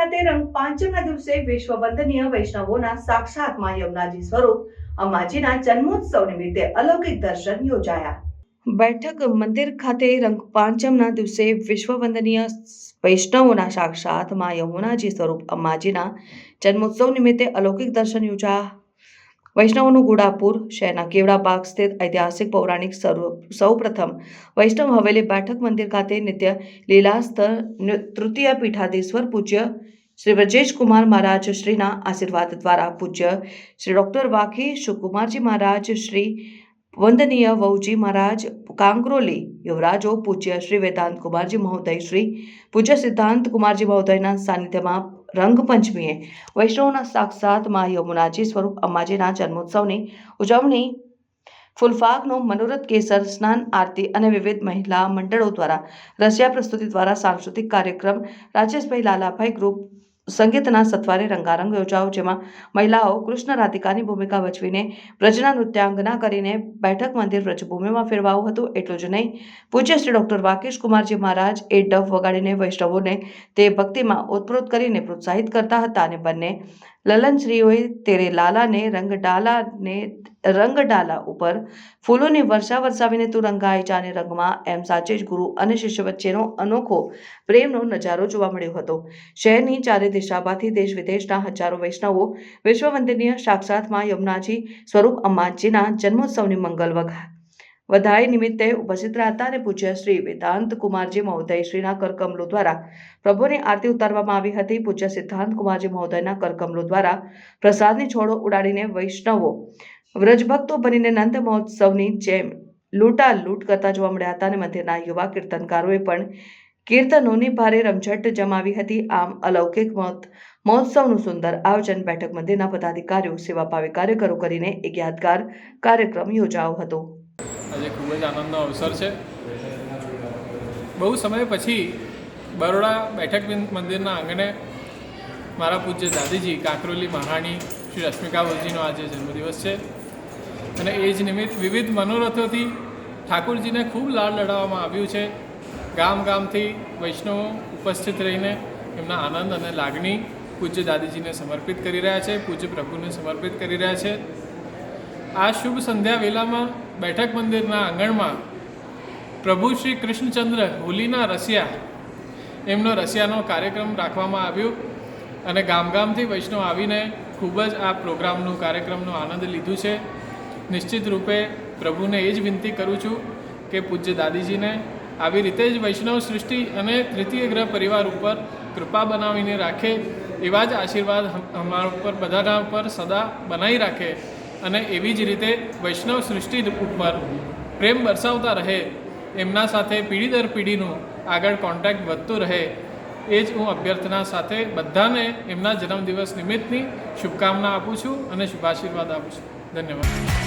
રંગ પાંચમના દિવસે વિશ્વ વંદનીય વૈષ્ણવોના સાક્ષાત મા યમુનાજી સ્વરૂપ અંબાજીના જન્મોત્સવ નિમિત્તે અલૌકિક દર્શન યોજાયા. બેઠક મંદિર ખાતે રંગ પાંચમના દિવસે વિશ્વ વંદનીય વૈષ્ણવોના સાક્ષાત મા યમુનાજી સ્વરૂપ અંબાજીના જન્મોત્સવ નિમિત્તે અલૌકિક દર્શન યોજાયા વૈષ્ણવોનું ગુડાપુર, શહેરના કેવડા બાગ સ્થિત ઐતિહાસિક પૌરાણિક સૌ પ્રથમ વૈષ્ણવ હવેલી બેઠક મંદિર ખાતે નિત્ય લીલાસ્તર નૃ- તૃતીય પીઠાધીશ્વર પૂજ્ય શ્રી વ્રજેશ કુમાર મહારાજ શ્રીના આશીર્વાદ દ્વારા પૂજ્ય શ્રી ડૉક્ટર વાઘી સુકુમારજી મહારાજ, શ્રી વંદનીય વહુજી મહારાજ, કાંકરોલી યુવરાજો પૂજ્ય શ્રી વેદાંત કુમારજી મહોદય, શ્રી પૂજ્ય સિદ્ધાંત કુમારજી મહોદયના સાનિધ્યમાં રંગપંચમીએ વૈષ્ણવના સાક્ષાત મા યમુનાજી સ્વરૂપ અંબાજીના જન્મોત્સવની ઉજવણી, ફૂલફાગનો મનોરથ કેસર, સ્નાન, આરતી અને વિવિધ મહિલા મંડળો દ્વારા રશિયા પ્રસ્તુતિ દ્વારા સાંસ્કૃતિક કાર્યક્રમ રાજેશભાઈ લાલાભાઈ ગ્રુપ સંગીતના સત્વારે રંગારંગ યોજાયો જેમાં મહિલાઓ કૃષ્ણ રાધિકાની ભૂમિકા ભજવીને વ્રજના નૃત્યાંગના કરીને બેઠક મંદિર વ્રજભૂમિમાં ફેરવાયું હતું. એટલું જ નહીં, પૂજ્ય શ્રી ડોક્ટર વાકેશ કુમારજી મહારાજ એ ડફ વગાડીને વૈષ્ણવોને તે ભક્તિમાં ઓતપ્રોત કરીને પ્રોત્સાહિત કરતા હતા અને બંને લલનશ્રીઓએ તેરે લાલાને રંગ ડાલાને, રંગ ડાલા ઉપર ફૂલોની વર્ષા વરસાવીને તું રંગાય જાને રંગમાં. એમ સાચે જ ગુરુ અને શિષ્ય વચ્ચેનો અનોખો પ્રેમનો નજારો જોવા મળ્યો હતો. શહેરની ચારે દિશામાંથી દેશ વિદેશના હજારો વૈષ્ણવો વિશ્વવંદનીય મંદિરની માં યમુનાજી સ્વરૂપ અંબાજીના જન્મોત્સવની મંગલ વઘા વધાઈ નિમિત્તે ઉપસ્થિત રહ્યા હતા અને પૂજ્ય શ્રી વેદાંત કુમારજી મહોદય શ્રીના કરકમલો દ્વારા પ્રભુની આરતી ઉતારવામાં આવી હતી. પૂજ્ય સિદ્ધાંત કુમારજી મહોદયના કરકમલો દ્વારા પ્રસાદની છોડો ઉડાડીને વૈષ્ણવો, વ્રજભક્તો બનીને નંદ મહોત્સવની જેમ લૂંટા લૂંટ કરતા જોવા મળ્યા હતા અને મંદિરના યુવા કીર્તનકારોએ પણ કીર્તનોની ભારે રમઝટ જમાવી હતી. આમ અલૌકિક મોત, મહોત્સવનું સુંદર આયોજન બેઠક મંદિરના પદાધિકારીઓ, સેવાભાવી કાર્યકરો કરીને એક યાદગાર કાર્યક્રમ યોજાયો હતો. આજે ખૂબ જ આનંદનો અવસર છે. બહુ સમય પછી બરોડા બેઠક મંદિરના આંગણે મારા પૂજ્ય દાદીજી કાંકરોલી મહારાણી શ્રી રશ્મિકા વલજીનો આજે જન્મદિવસ છે. અને એ જ નિમિત્ત વિવિધ મનોરથોથી ઠાકુરજીને ખૂબ લાડ લડાવવામાં આવ્યું છે. ગામ ગામથી વૈષ્ણવો ઉપસ્થિત રહીને એમના આનંદ અને લાગણી પૂજ્ય દાદીજીને સમર્પિત કરી રહ્યા છે, પૂજ્ય પ્રભુને સમર્પિત કરી રહ્યા છે. આ શુભ સંધ્યા વેલામાં બેઠક મંદિરના આંગણમાં પ્રભુ શ્રી કૃષ્ણચંદ્ર હોલીના રસિયા, એમનો રસિયાનો કાર્યક્રમ રાખવામાં આવ્યો અને ગામ ગામથી વૈષ્ણવ આવીને ખૂબ જ આ પ્રોગ્રામનું, કાર્યક્રમનો આનંદ લીધું છે. નિશ્ચિત રૂપે પ્રભુને એ જ વિનંતી કરું છું કે પૂજ્ય દાદીજીને આવી રીતે જ વૈષ્ણવ સૃષ્ટિ અને તૃતીય ગ્રહ પરિવાર ઉપર કૃપા બનાવીને રાખે, એવા જ આશીર્વાદ અમારા ઉપર બધાના ઉપર સદા બનાવી રાખે. અને એવી જ રીતે વૈષ્ણવ સૃષ્ટિ ઉપર પ્રેમ બરસાવતા રહે, એમના સાથે પેઢી દર પેઢીનું આગળ કોન્ટેક્ટ વધતું રહે, એ જ હું અભ્યર્થના સાથે બધાને એમના જન્મદિવસ નિમિત્તની શુભકામના આપું છું અને શુભાશીર્વાદ આપું છું. ધન્યવાદ.